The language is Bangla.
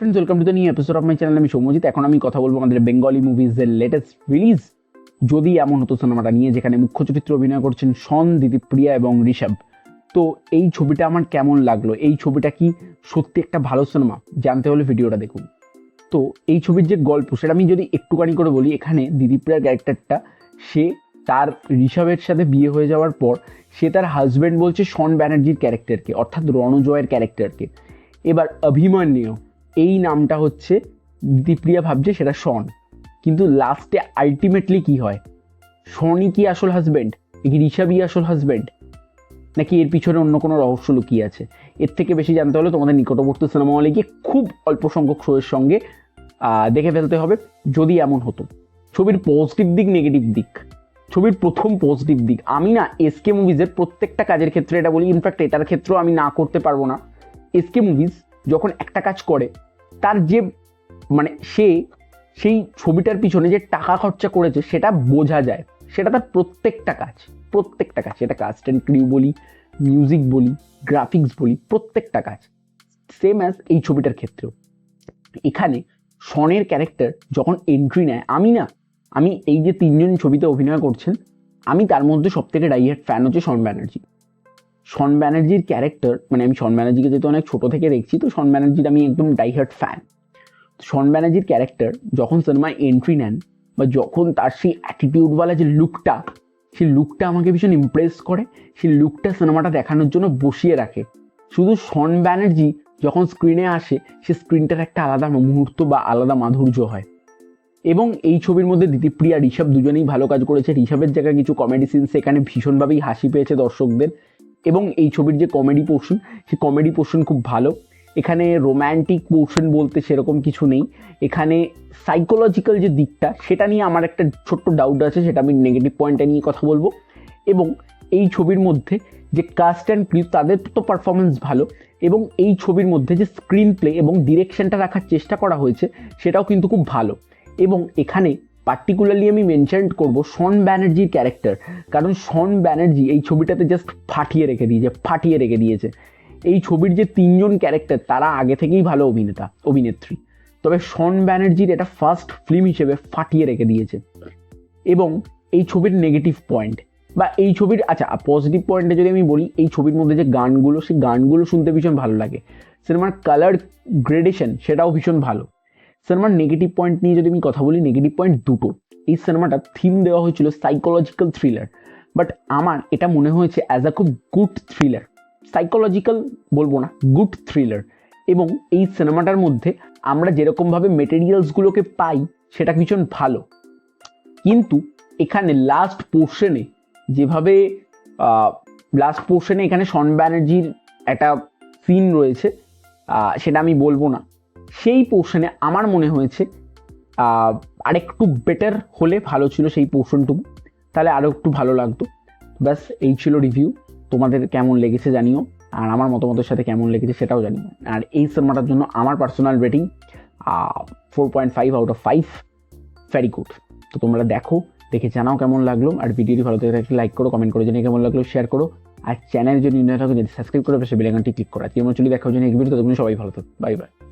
Friends welcome to the new episode of my channel আমি সৌম্যজিৎ। এখন আমি কথা বলব আমাদের বেঙ্গলি মুভিজের লেটেস্ট রিলিজ যদি এমন হতো সিনেমাটা নিয়ে, যেখানে মুখ্য চরিত্রে অভিনয় করছেন শন দিদিপ্রিয়া এবং ঋষভ। তো এই ছবিটা আমার কেমন লাগল? এই ছবিটা কি সত্যি একটা ভালো সিনেমা জানতে হলে ভিডিওটা দেখুন। তো এই ছবির যে গল্প, সেটা আমি যদি একটুখানি করে বলি, এখানে দিদিপ্রিয়ার ক্যারেক্টারটা সে তার ঋষভের সাথে বিয়ে হয়ে যাওয়ার পর, সে তার হাজব্যান্ড বলছে শন ব্যানার্জির ক্যারেক্টারকে অর্থাৎ রণজয়ের ক্যারেক্টারকে এবার অভিমন্যু এই নামটা হচ্ছে দিদিপ্রিয়া ভাবছে সেটা শন। কিন্তু লাস্টে আলটিমেটলি কি হয়? শনই কি আসল হাজব্যান্ড নাকি ঋষভই আসল হাজব্যান্ড নাকি এর পিছনে অন্য কোনো রহস্য লুকিয়ে আছে? এর থেকে বেশি জানতে হলে তোমাদের নিকটবর্তী সিনেমা হলে গিয়ে খুব অল্প সংখ্যক শোয়ের সঙ্গে দেখে ফেলতে হবে, যদি এমন হতো। ছবির পজিটিভ দিক নেগেটিভ দিক। ছবির প্রথম পজিটিভ দিক। আমি না এসকে মুভিজের প্রত্যেকটা কাজের ক্ষেত্রে এটা বলি ইনফ্যাক্ট এটার ক্ষেত্রেও আমি না করতে পারব না। এসকে মুভিজ যখন একটা কাজ করে তার যে মানে সে, সেই ছবিটার পিছনে যে টাকা খরচা করেছে, সেটা বোঝা যায়। সেটা তার প্রত্যেকটা কাজ প্রত্যেকটা কাজ। সেটা কাস্ট অ্যান্ড ক্রিউ বলি মিউজিক বলি গ্রাফিক্স বলি, প্রত্যেকটা কাজ। সেম অ্যাজ এই ছবিটার ক্ষেত্রেও। এখানে শনের ক্যারেক্টার যখন এন্ট্রি নেয়, আমি না, আমি এই যে তিনজন ছবিতে অভিনয় করছেন, আমি তার মধ্যে সব থেকে ডাইহার্ট ফ্যান হচ্ছে শন ব্যানার্জি। শন ব্যানার্জির ক্যারেক্টার মানে আমি শন ব্যানার্জিকে যেহেতু অনেক ছোটো থেকে দেখছি, তো শন ব্যানার্জির আমি একদম ডাইহার্ট ফ্যান শন ব্যানার্জির ক্যারেক্টার যখন সিনেমায় এন্ট্রি নেন, বা যখন তার সেই অ্যাটিটিউডওয়ালা যে লুকটা সেই লুকটা আমাকে ভীষণ ইমপ্রেস করে, সেই লুকটা সিনেমাটা দেখানোর জন্য বসিয়ে রাখে। শুধু শন ব্যানার্জি যখন স্ক্রিনে আসে, সে স্ক্রিনটার একটা আলাদা মুহূর্ত বা আলাদা মাধুর্য হয়। এবং এই ছবির মধ্যে দিদিপ্রিয়া ঋষভ দুজনেই ভালো কাজ করেছে। ঋষভের জায়গায় কিছু কমেডি সিন সেখানে ভীষণভাবেই হাসি পেয়েছে দর্শকদের। এবং এই ছবির যে কমেডি পোর্শন সেই কমেডি পোর্শন খুব ভালো। এখানে রোম্যান্টিক পোর্শন বলতে সেরকম কিছু নেই। এখানে সাইকোলজিক্যাল যে দিকটা, সেটা নিয়ে আমার একটা ছোট্ট ডাউট আছে, সেটা আমি নেগেটিভ পয়েন্টটা নিয়ে কথা বলব। এবং এই ছবির মধ্যে যে কাস্ট অ্যান্ড ক্রিউ তাদের তো পারফরমেন্স ভালো। এবং এই ছবির মধ্যে যে স্ক্রিন প্লে এবং ডিরেকশনটা রাখার চেষ্টা করা হয়েছে, সেটাও কিন্তু খুব ভালো। এবং এখানে পার্টিকুলারলি আমি মেনশন করব শন ব্যানার্জির ক্যারেক্টার কারণ শন ব্যানার্জি এই ছবিটাতে জাস্ট ফাটিয়ে রেখে দিয়েছে, ফাটিয়ে রেখে দিয়েছে। এই ছবির যে তিনজন ক্যারেক্টার তারা আগে থেকেই ভালো অভিনেতা, অভিনেত্রী। তবে শন ব্যানার্জির এটা ফার্স্ট ফিল্ম হিসেবে ফাটিয়ে রেখে দিয়েছে। এবং এই ছবির নেগেটিভ পয়েন্ট বা এই ছবির আচ্ছা পজিটিভ পয়েন্টে যদি আমি বলি, এই ছবির মধ্যে যে গানগুলো, সেই গানগুলো শুনতে ভীষণ ভালো লাগে। সিনেমার কালার গ্রেডেশন সেটাও ভীষণ ভালো। সিনেমার নেগেটিভ পয়েন্ট নিয়ে যদি আমি কথা বলি নেগেটিভ পয়েন্ট দুটো। এই সিনেমাটা থিম দেওয়া হয়েছিল সাইকোলজিক্যাল থ্রিলার বাট আমার এটা মনে হয়েছে অ্যাজ আ খুব গুড থ্রিলার সাইকোলজিক্যাল বলব না গুড থ্রিলার এবং এই সিনেমাটার মধ্যে আমরা যেরকমভাবে মেটেরিয়ালসগুলোকে পাই, সেটা ভীষণ ভালো। কিন্তু এখানে লাস্ট পোর্শনে যেভাবে লাস্ট পোর্শনে এখানে শন ব্যানার্জির একটা সিন রয়েছে সেটা আমি বলব না। সেই পোর্শনে আমার মনে হয়েছে আরেকটু বেটার হলে ভালো ছিল সেই পোর্শনটুকু তাহলে আরও একটু ভালো লাগতো। ব্যাস, এই ছিল রিভিউ তোমাদের কেমন লেগেছে জানিও, আর আমার মতামতের সাথে কেমন লেগেছে সেটাও জানিও। আর এই সিনেমাটার জন্য আমার personal rating four point five out of five very good তো তোমরা দেখো, দেখে জানাও কেমন লাগল, আর ভিডিওটি ভালো থেকে থাকলে লাইক করো কমেন্ট করো, জানিয়ে কেমন লাগল শেয়ার করো। আর চ্যানেল যদি নিয়ে থাকো যদি সাবস্ক্রাইব করে পাশে বেলাইকনটি ক্লিক করো। আজকে আমার চলি, দেখা হচ্ছে নেক্সট ভিডিও ততক্ষণ সবাই ভালো থাকো। Bye bye